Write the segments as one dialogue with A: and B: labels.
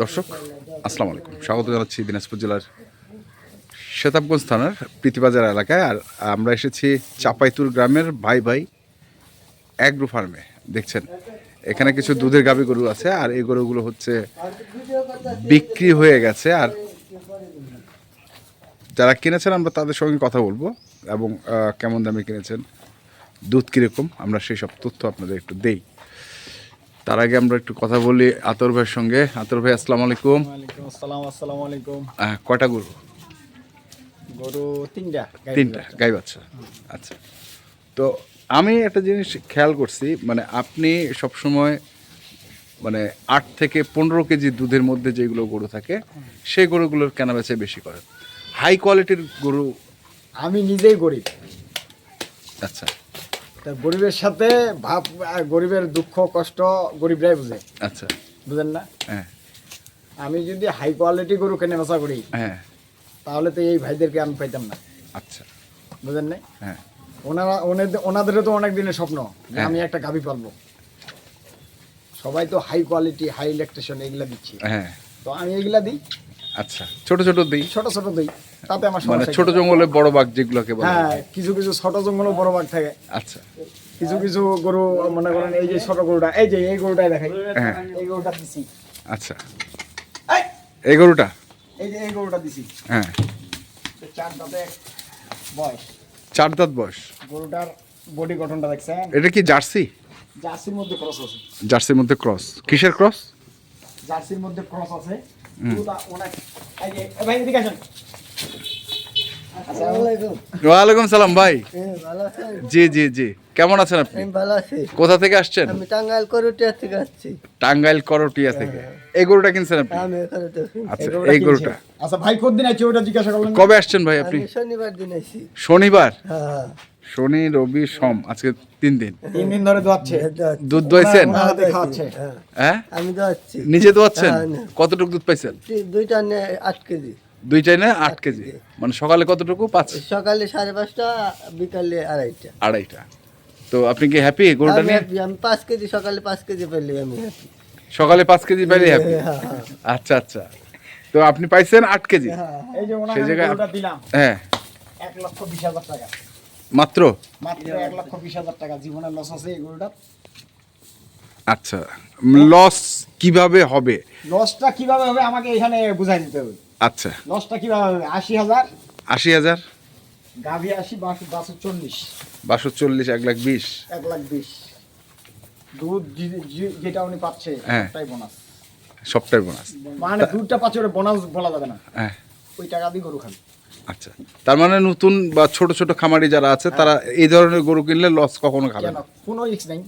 A: দর্শক, আসসালামু আলাইকুম। স্বাগত জানাচ্ছি দিনাজপুর জেলার শেতাবগঞ্জ থানার প্রীতিবাজার এলাকায়। আর আমরা এসেছি চাপাইতুর গ্রামের ভাই ভাই অ্যাগ্রো ফার্মে দেখছেন, এখানে কিছু দুধের গাভী গরু আছে, আর এই গরুগুলো হচ্ছে বিক্রি হয়ে গেছে। আর যারা কিনেছেন, আমরা তাদের সঙ্গে কথা বলব এবং কেমন দামে কিনেছেন, দুধ কীরকম, আমরা সেই সব তথ্য আপনাদের একটু দেই। তার আগে আমরা একটু কথা বলি আতর ভাইয়ের সঙ্গে। আতর ভাই আসসালামু আলাইকুম।
B: আসসালাম আসসালামু আলাইকুম।
A: কয়টা গরু?
B: গরু তিনটা
A: তিনটা গাই বাচ্চা। আচ্ছা। তো আমি একটা জিনিস খেয়াল করছি মানে আপনি সবসময় মানে আট থেকে পনেরো কেজি দুধের মধ্যে যেগুলো গরু থাকে সেই গরুগুলোর কেনা বেচা বেশি করেন। হাই কোয়ালিটির গরু
B: আমি নিজেই গরিব।
A: আচ্ছা।
B: তা গরিবের সাথে ভাব গরিবের দুঃখ কষ্ট গরিবরাই বুঝে।
A: আচ্ছা।
B: বুঝেন না?
A: হ্যাঁ।
B: আমি যদি হাই কোয়ালিটি গরু কেনে বেচা করি
A: হ্যাঁ।
B: তাহলে তো এই ভাইদেরকে আমি পাইতাম না।
A: আচ্ছা।
B: বুঝেন না
A: হ্যাঁ।
B: ওনারা ওনাদের ওনাদেরও তো অনেক দিনের স্বপ্ন যে। আমি একটা গাভি পালবো। সবাই তো হাই কোয়ালিটি হাই ইলেকট্রিশিয়ান এগুলা দিচ্ছে।
A: হ্যাঁ।
B: তো আমি এগুলা দিই।
A: আচ্ছা। ছোট ছোট দিই।
B: ছোট ছোট দিই। তাতে আমার
A: মানে
B: সমস্যা
A: ছোট
B: কি?
A: জঙ্গলে বড় বাঘ যেগুলোকে বলে।
B: হ্যাঁ কিছু কিছু ছোট জঙ্গলও বড় বাঘ থাকে।
A: আচ্ছা।
B: কিছু কিছু গরু মনে করেন এই যে ছোট গরুটা এই যে এই গরুটাই দেখাই।
A: হ্যাঁ।
B: এই গরুটা দিছি।
A: আচ্ছা।
B: এই,
A: এই গরুটা?
B: এই যে এই গরুটা দিছি।
A: হ্যাঁ।
B: তো চার দাঁতে বয়স।
A: চার দাঁত বয়স।
B: গরুটার বডি গঠনটা দেখছেন?
A: এটা কি জার্সি?
B: জার্সির মধ্যে ক্রস আছে।
A: জার্সির মধ্যে ক্রস কিসের ক্রস
B: জার্সির মধ্যে ক্রস আছে। পুরোটা অনেক এই যে এ ভাই এদিকে আসেন।
A: ওয়ালাইকুম সালাম ভাই। জি জি জি। কেমন আছেন আপনি?
C: ভালো আছি।
A: কোথা থেকে আসছেন?
C: আমি টাঙ্গাইল করুটিয়া থেকে আসছি।
A: টাঙ্গাইল করটিয়া থেকে। এই গরুটা কিনছেন আপনি?
C: আমি এখানে
A: আচ্ছা
B: এই গরুটা। আচ্ছা ভাই কোন দিন আছে ওটা জিজ্ঞাসা করলেন?
A: কবে আসছেন ভাই আপনি?
C: শনিবার দিন আইছি।
A: শনিবার?
C: হ্যাঁ
A: শনি রবি সোম আজকে তিন দিন।
B: তিন দিন ধরে দোয়াচ্ছে।
C: হ্যাঁ,
A: দুধ দোয়াইছেন?
C: হ্যাঁ,
A: হ্যাঁ?
C: আমি দোয়াচ্ছি।
A: নিজে দোয়াচ্ছেন?
C: হ্যাঁ,
A: কতটুকু দুধ পাইছেন?
C: দুইটা আট কেজি।
A: দুইটাই না? আট কেজি? মানে সকালে কতটুকু? পাঁচ?
C: সকালে সাড়ে পাঁচটা বিকালে আড়াইটা।
A: আড়াইটা। তো আপনি কি হ্যাপি গরুটা নিয়ে?
C: আমি পাঁচ কেজি সকালে পাঁচ কেজি পেলে আমি।
A: সকালে পাঁচ কেজি পাইলে হ্যাপি
C: হ্যাঁ, হ্যাঁ।
A: আচ্ছা আচ্ছা। তো আপনি পাইছেন আট কেজি?
B: এই যে ওনার
A: সেই জায়গায় হ্যাঁ।
B: এক লক্ষ বিশ হাজার টাকা।
A: মাত্র?
B: মাত্র এক লক্ষ বিশ হাজার টাকা। জীবনের লস আছে এই গরুটা।
A: আচ্ছা। লস কীভাবে হবে?
B: লসটা কীভাবে হবে আমাকে এখানে বুঝাই দিতে হবে।
A: আচ্ছা।
B: লসটা কীভাবে হবে? আশি হাজার?
A: আশি হাজার?
B: গাভি আশি বাসু বাসু চল্লিশ।
A: বারোশো চল্লিশ এক লাখ বিশ।
B: এক লাখ বিশ। দুধ যেটা উনি পাচ্ছে
A: হ্যাঁ।
B: তাই বোনাস
A: সবটাই বোনাস
B: মানে দুধটা পাচ্ছে ওটা বোনাস বলা যাবে না।
A: হ্যাঁ।
B: ওই টাকা দিয়ে গরু খাবে।
A: আচ্ছা। তার মানে নতুন বা ছোট ছোট খামারি যারা আছে তারা এই ধরনের গরু কিনলে লস কখনো খাবে না।
B: কোনো রিক্স নাই।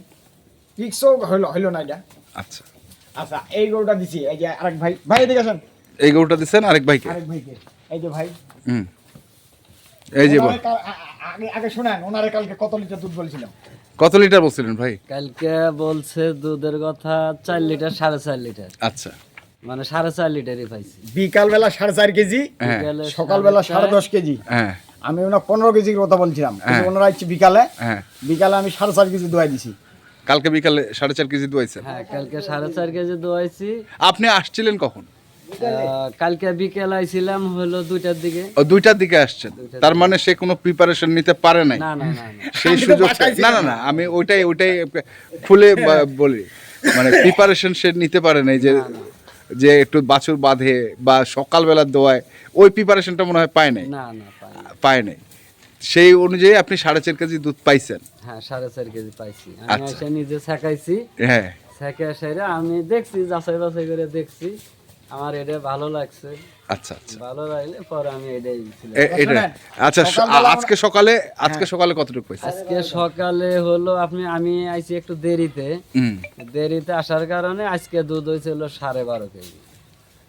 B: রিক্সও হইল হইল না এটা।
A: আচ্ছা।
B: আচ্ছা এই গরুটা দিছি। এই যে আরেক ভাই ভাই এদিকে আসেন।
A: এই গরুটা দিচ্ছেন আরেক ভাইকে?
B: আরেক ভাইকে। এই যে ভাই।
A: হুম। এই যে
B: আগে আগে শোনেন ওনারে কালকে কত লিটার দুধ বলছিলাম
A: কত লিটার বলছিলেন ভাই?
D: কালকে বলছে দুধের কথা চার লিটার সাড়ে চার লিটার।
A: আচ্ছা।
D: মানে সাড়ে চার লিটারই পাইছি।
B: বিকাল বেলা সাড়ে চার কেজি
A: হ্যাঁ।
D: বিকালে
B: সকালবেলা
D: সাড়ে
B: দশ কেজি।
A: হ্যাঁ।
B: আমি ওনার পনেরো কেজির কথা বলছিলাম।
A: হ্যাঁ।
B: ওনারা হচ্ছে বিকালে।
A: হ্যাঁ।
B: বিকালে আমি সাড়ে চার কেজি দোয়াই দিছি।
A: কালকে বিকালে সাড়ে চার কেজি দুয়াইছেন?
D: হ্যাঁ কালকে সাড়ে চার কেজি দোয়াইছি।
A: আপনি আসছিলেন কখন?
D: কালকে বিকেল আইছিলাম হলো দুইটার দিকে।
A: ও দুইটার দিকে আসছেন তার মানে সে কোনো প্রিপারেশন নিতে পারে নাই?
D: না না না না।
A: সেই সুযোগ না না না আমি ওইটাই ওইটাই খুলে বলি। মানে প্রিপারেশন সে নিতে পারে নাই যে যে একটু বাছুর বাঁধে বা সকালবেলা দোয়ায় ওই প্রিপারেশনটা মনে হয় পায় নাই।
D: না না পাই
A: পায় নাই। সেই অনুযায়ী আপনি সাড়ে চার কেজি দুধ পাইছেন।
D: হ্যাঁ সাড়ে চার কেজি পাইছি। আমি
A: আচ্ছা।
D: এসে নিজে ছেঁকাইছি।
A: হ্যাঁ।
D: ছেঁকে সেরে আমি দেখছি যাচাই বাছাই করে দেখছি। আমার এটা ভালো লাগছে।
A: আচ্ছা আচ্ছা।
D: ভালো লাগলে পরে আমি এটাই ছিলাম
A: এটা। আচ্ছা
B: হ্যাঁ।
A: আজকে সকালে আজকে সকালে কতটুকু পাইছেন
D: আজকে সকালে হলো আপনি আমি আইছি একটু দেরিতে। দেরিতে আসার কারণে আজকে দুধ হয়েছিল সাড়ে বারো কেজি।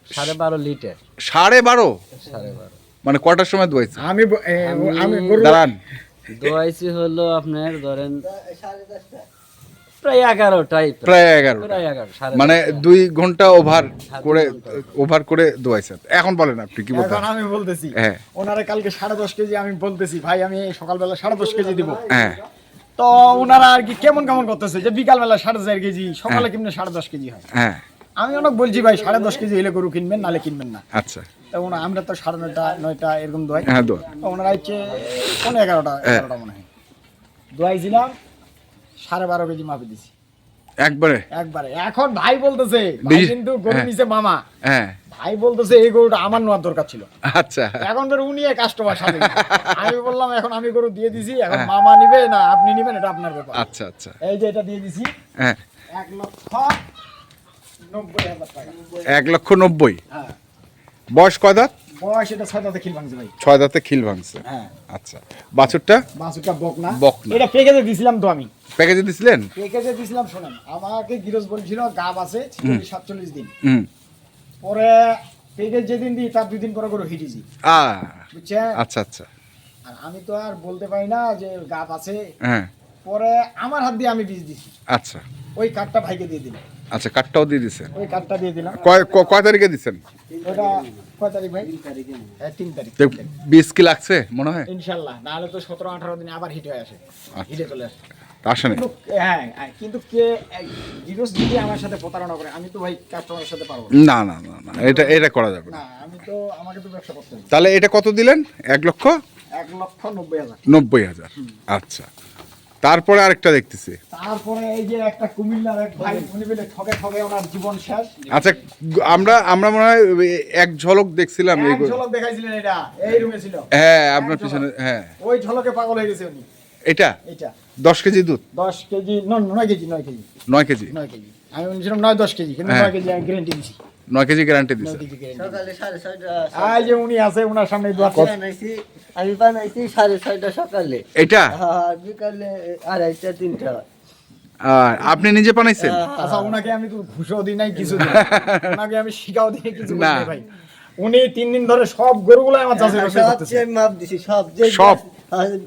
D: সাড়ে বারো লিটার।
A: সাড়ে বারো?
D: সাড়ে বারো।
A: মানে কটার সময় দোয়াইছে?
B: আমি
D: আমি-
B: আমি
A: দাঁড়ান।
D: দোয়াইছি হলো আপনার ধরেন প্রায় এগারোটাই প্রায়।
A: এগারো
D: প্রায় এগারো সাড়ে
A: মানে দুই ঘণ্টা ওভার
D: হ্যাঁ,
A: করে ওভার করে দোয়াইছেন। এখন বলেন আপনি কি বলতে
B: এখন আমি বলতেছি
A: হ্যাঁ।
B: ওনারে কালকে সাড়ে দশ কেজি আমি বলতেছি ভাই আমি সকালবেলা সাড়ে দশ কেজি দিব।
A: হ্যাঁ।
B: তো ওনারা আর কি কেমন কেমন করতেছে যে বিকাল বেলা সাড়ে চার কেজি সকালে কিনলে সাড়ে দশ কেজি হয়?
A: হ্যাঁ।
B: আমি অনেক বলছি ভাই সাড়ে দশ কেজি হলে গরু কিনবেন নালে কিনবেন না।
A: আচ্ছা।
B: তো ওনা আমরা তো সাড়ে নয়টা নয়টা এরকম দোয়াই।
A: হ্যাঁ
B: ওনারা হচ্ছে পনেরো এগারোটা
A: হ্যাঁ।
B: এগারোটা মনে হয়। দোয়াইছিলাম সাড়ে বারো কেজি মাপে দিছি।
A: একবারে?
B: একবারে। এখন ভাই বলতেছে ভাই কিন্তু গরু
A: হ্যাঁ।
B: নিছে মামা।
A: হ্যাঁ।
B: ভাই বলতেছে এই গরুটা আমার নেওয়ার দরকার ছিল।
A: আচ্ছা।
B: এখন ধর উনি কাস্টমার সাথে। আমি বললাম এখন আমি গরু দিয়ে দিছি এখন
A: হ্যাঁ।
B: মামা নিবে না আপনি নিবেন এটা আপনার ব্যাপার।
A: আচ্ছা আচ্ছা।
B: এই যে এটা দিয়ে দিছি
A: হ্যাঁ।
B: এক লক্ষ নব্বই হাজার টাকা।
A: এক লক্ষ নব্বই?
B: হ্যাঁ।
A: বয়স কয় দাঁত?
B: বয়স এটা ছয় দাঁতে খিল ভাঙছে ভাই।
A: ছয় দাঁতে খিল ভাঙছে।
B: হ্যাঁ।
A: আচ্ছা। বাছুরটা?
B: বাছুরটা বকনা।
A: বকনা।
B: এটা পেকেজে দিছিলাম তো আমি।
A: প্যাকেজে দিছিলেন?
B: প্যাকেজে দিছিলাম শোনেন আমাকে গিরোজ বলছিল গাব আছে সাতচল্লিশ দিন। পরে পেকেজ যেদিন দিই তার দুই দিন পরে করে হিটেছি
A: আ
B: বুঝছেন?
A: আচ্ছা আচ্ছা।
B: আর আমি তো আর বলতে পারি না যে গাব আছে।
A: হ্যাঁ।
B: পরে আমার হাত দিয়ে আমি বীজ দিছি।
A: আচ্ছা।
B: ওই কার্ডটা ভাইকে দিয়ে দিলাম।
A: আচ্ছা কার্ডটাও দিয়ে দিছেন?
B: ওই কার্ডটা দিয়ে দিলাম।
A: কয় কয় তারিখে দিছেন?
B: ওটা কয় তারিখ ভাই? হ্যাঁ তিন তারিখ।
A: বিশ কি লাগছে মনে হয়?
B: ইনশাল্লাহ নাহলে তো সতেরো আঠারো দিনে আবার হিট হয়ে আসে। হিটে চলে আসে।
A: আসেনি।
B: কিন্তু হ্যাঁ হ্যাঁ, কিন্তু কে জিরোস যদি আমার সাথে প্রতারণা করে আমি তো ভাই কাস্টমারের সাথে পারব না।
A: না না না না এটা এটা করা যাবে না।
B: না আমি তো আমাকে তো ব্যবসা করতে হবে।
A: তাহলে এটা কত দিলেন? এক লক্ষ?
B: এক লক্ষ নব্বই হাজার।
A: নব্বই হাজার। আচ্ছা। তারপরে আরেকটা দেখতেছি।
B: তারপরে এই যে একটা কুমিল্লার এক ভাই উনি বলে ঠকে ঠকে ওনার জীবন শেষ।
A: আচ্ছা আমরা আমরা মনে হয় এক ঝলক দেখছিলাম এই
B: ঝলক দেখাইছিলেন এটা এই রুমে ছিল।
A: হ্যাঁ আপনার পিছনে হ্যাঁ।
B: ওই ঝলকে পাগল হয়ে গেছে উনি।
A: এটা?
B: এটা।
A: দশ কেজি দুধ?
B: দশ কেজি নয় কেজি নয় কেজি।
A: নয় কেজি?
B: নয় কেজি। আমি বলছিলাম নয় দশ কেজি। কিন্তু
A: হ্যাঁ।
B: নয় কেজি আমি গ্যারেন্টি দিছি।
A: নয় কেজি গ্যারান্টি
C: ছয়টা
B: উনি আছে ওনার সামনে দোয়া
C: আমি বানাইছি আমি বানাইছি সাড়ে ছয়টা সকালে।
A: এটা?
C: আর বিকালে আড়াইটা তিনটা।
A: আর আপনি নিজে বানাইছেন?
B: আচ্ছা ওনাকে আমি তো ঘুষও দিই নাই কিছু দিই। ওনাকে আমি শিখাও দিই কিছু
A: না।
B: ভাই। উনি তিন দিন ধরে সব গরুগুলো আমার চাষে করতেছে।
C: সবচেয়ে মাপ দিছি সব যে
A: সব?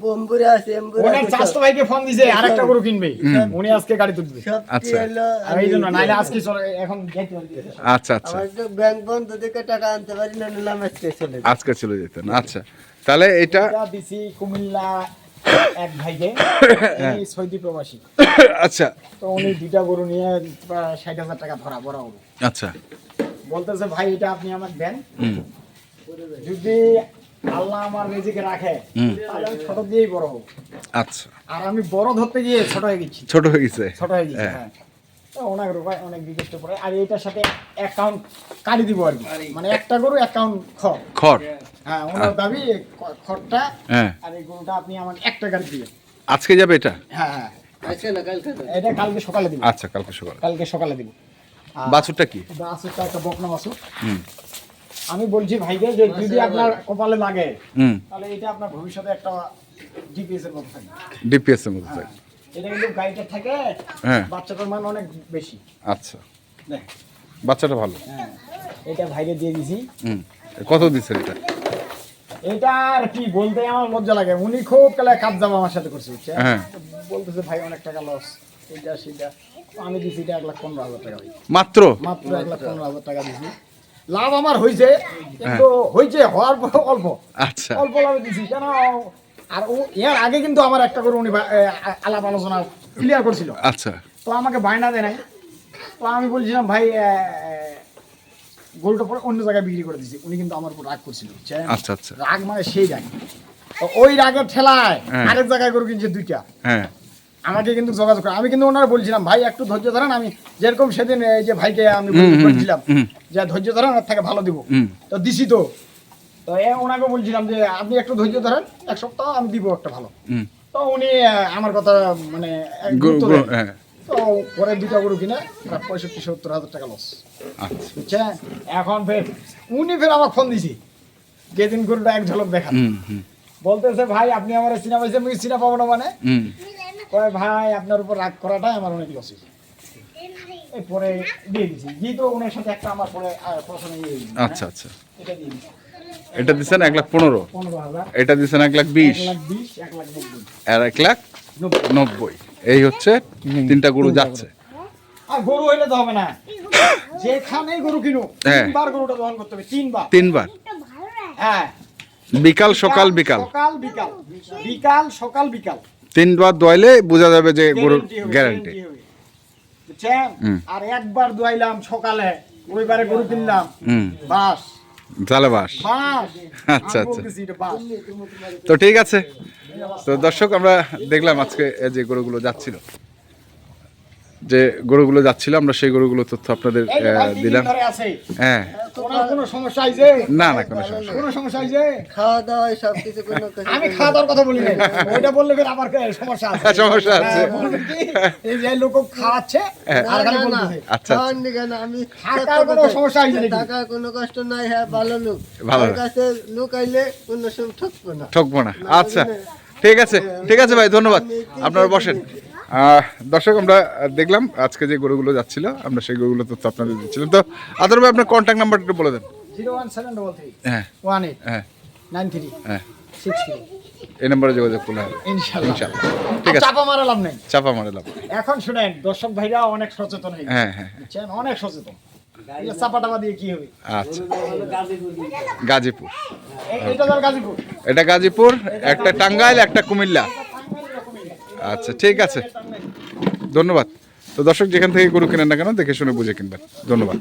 C: বম্বুরে আছে
B: ওনার
C: আছে,
B: ভাইকে ফোন দিছে আরেকটা গরু কিনবে। উনি আজকে গাড়ি তুলবে।
A: আচ্ছা।
B: এই জন্য নাইলে আজকে চলে এখন যাইতে
A: আচ্ছা আচ্ছা।
C: ব্যাংক বন্ধ থেকে টাকা আনতে পারি না নিলাম আজকে চলে
A: আজকে চলে যেতেন আচ্ছা। তাহলে এটা
B: এটা দিছি কুমিল্লা এক ভাইকে এই সৌদি প্রবাসী।
A: আচ্ছা।
B: তো উনি দুইটা গরু নিয়ে ষাট হাজার টাকা ধরা বড় গরু।
A: আচ্ছা।
B: বলতেছে ভাই এটা আপনি আমার দেন। যদি আল্লাহ আমার নিজেকে রাখে। তাহলে আমি ছোট দিয়েই বড় হব।
A: আচ্ছা।
B: আর আমি বড় ধরতে গিয়ে ছোট হয়ে গেছি।
A: ছোট হয়ে গেছে।
B: ছোট হয়ে গেছি
A: হ্যাঁ।
B: হ্যাঁ। অনেক রূপায় অনেক পরে আর এটার সাথে অ্যাকাউন্ট কাটি দিব আর কি। মানে একটা গরু অ্যাকাউন্ট খ
A: খড়?
B: হ্যাঁ ওনার দাবি খড়টা
A: হ্যাঁ।
B: আর এই গরুটা আপনি আমাকে এক টাকার দিবেন
A: আজকে যাবে এটা?
B: হ্যাঁ হ্যাঁ। এটা কালকে সকালে দিব।
A: আচ্ছা কালকে সকালে।
B: কালকে সকালে দিব।
A: বাছুরটা কি?
B: বাসুরটা একটা বকনা বাসুর
A: হুম।
B: আমি বলছি ভাইকে যে যদি আপনার কপালে লাগে তাহলে এটা আপনার ভবিষ্যতে একটা জিপিএস এর মতো থাকবে।
A: ডিপিএস এর মধ্যে
B: হ্যাঁ।
A: থাকে
B: এটা কিন্তু গাড়িটা থাকে
A: হ্যাঁ।
B: বাচ্চাটার মান অনেক বেশি।
A: আচ্ছা।
B: দেখ।
A: বাচ্চাটা ভালো?
B: হ্যাঁ। এটা ভাইকে দিয়ে দিছি।
A: হুম। কত দিচ্ছেন এটা?
B: এটা আর কি বলতে আমার লজ্জা লাগে। উনি খুব কালে কাজ জামা আমার সাথে করছে বুঝছে?
A: হ্যাঁ।
B: বলতেছে ভাই অনেক টাকা লস এটা সেটা। আমি দিছি এটা এক লাখ পনেরো হাজার টাকা
A: মাত্র?
B: মাত্র এক লাখ পনেরো হাজার টাকা দিছি। লাভ আমার হয়েছে কিন্তু হয়েছে হওয়ার পর অল্প।
A: আচ্ছা।
B: অল্প লাভে দিছি কেন? আর ও এর আগে কিন্তু আমার একটা করে উনি আলাপ আলোচনা ক্লিয়ার করছিল।
A: আচ্ছা।
B: তো আমাকে বায়না দেয় নাই। তো আমি বলছিলাম ভাই গরুটা পরে অন্য জায়গায় বিক্রি করে দিছি। উনি কিন্তু আমার উপর রাগ করছিল।
A: আচ্ছা, আচ্ছা।
B: রাগ মানে সেই রাগ। ওই রাগের ঠেলায়
A: হ্যাঁ।
B: আরেক জায়গায় গরু কিনছে দুইটা।
A: হ্যাঁ।
B: আমাকে কিন্তু যোগাযোগ করে। আমি কিন্তু ওনারা বলছিলাম ভাই একটু ধৈর্য ধরেন আমি যেরকম সেদিন এই যে ভাইকে আমি বলছিলাম যে ধৈর্য ধরেন ওর থেকে ভালো দিব। তো দিছি তো। তো এ ওনাকে বলছিলাম যে আপনি একটু ধৈর্য ধরেন এক সপ্তাহ আমি দিব একটা ভালো। তো উনি আমার কথা মানে।
A: হ্যাঁ।
B: তো পরে দুটা গরু কিনে পঁয়ষট্টি সত্তর হাজার টাকা লস
A: আচ্ছা।
B: এখন ফের উনি ফের আমার ফোন দিছি। যেদিন গরুটা এক ঝলক দেখা
A: হুম হুম।
B: বলতেছে ভাই আপনি আমার সিনেমা সিনেমা পাবো না মানে? কয় ভাই আপনার উপর রাগ করাটাই আমার অনেক লস হয়েছে পরে দিয়ে দিছি। যেহেতু ওনার সাথে একটা আমার পরে প্রথমে ইয়ে
A: আচ্ছা
B: হ্যাঁ?
A: আচ্ছা
B: এটা দিয়ে দিছি।
A: এটা দিচ্ছেন এক লাখ পনেরো? এটা দিচ্ছেন এক লাখ বিশ? আর এক লাখ
B: নব্বই।
A: নব্বই। এই হচ্ছে তিনটা গরু যাচ্ছে।
B: আর গরু হইলে তো হবে না। যেখানে গরু কিনো
A: হ্যাঁ।
B: তিনবার গরুটা দহন করতে হবে তিনবার।
A: তিনবার।
B: হ্যাঁ।
A: বিকাল সকাল বিকাল।
B: সকাল বিকাল। বিকাল সকাল বিকাল।
A: তিনবার দোয়াইলে বোঝা যাবে যে গরুর গ্যারান্টি
B: বুঝছেন। আর একবার দোয়াইলাম সকালে রবিবারে গরু কিনলাম
A: হুম।
B: বাস।
A: তাহলে বাস। আচ্ছা, আচ্ছা। তো ঠিক আছে। তো দর্শক আমরা দেখলাম আজকে যে গরুগুলো যাচ্ছিল। যে গরুগুলো যাচ্ছিল আমরা সেই গরুগুলো তথ্য আপনাদের দিলাম। হ্যাঁ।
B: কোনো সমস্যা হয়েছে
A: না না কোনো সমস্যা
B: কোনো সমস্যা হয়েছে
C: খাওয়া দাওয়া সব কিছু কোনো
B: আমি খাওয়া দাওয়ার কথা বলি নাই ওইটা বললে ফের আমার সমস্যা আছে?
A: সমস্যা আছে।
B: বলবে কি, এই যে লোক খাওয়াচ্ছে আর খালি বলতেছে।
A: আচ্ছা,
C: আমি
B: কোনো সমস্যা হয়েছে নাকি?
C: টাকার কোনো কষ্ট নাই হ্যাঁ ভালো লোক।
A: ভালো লোক।
C: কাছে লোক আইলে কোনো সময় ঠকবো না।
A: ঠকবো না। আচ্ছা ঠিক আছে ঠিক আছে ভাই ধন্যবাদ। আপনারা বসেন। দর্শক আমরা দেখলাম আজকে যে গরুগুলো যাচ্ছিল আমরা সেই গরুগুলো তথ্য আপনাদের দিচ্ছিলাম। তো আদর ভাই আপনার কন্ট্যাক্ট নাম্বারটা একটু বলে দেন। হ্যাঁ। হ্যাঁ। হ্যাঁ। এই নাম্বারে যোগাযোগ করলে হবে। ঠিক আছে।
B: চাপা মারালাম নাই।
A: চাপা মারে লাভ
B: এখন শুনেন দর্শক ভাইরা অনেক সচেতন হয়ে
A: হ্যাঁ হ্যাঁ।
B: অনেক সচেতন। এই দিয়ে কি হবে?
A: আচ্ছা। গাজীপুর।
B: এটা গাজীপুর।
A: এটা গাজীপুর একটা টাঙ্গাইল একটা কুমিল্লা। আচ্ছা ঠিক আছে। ধন্যবাদ। তো দর্শক যেখান থেকে গরু কেনেন না কেন, দেখে শুনে বুঝে কিনবেন। ধন্যবাদ।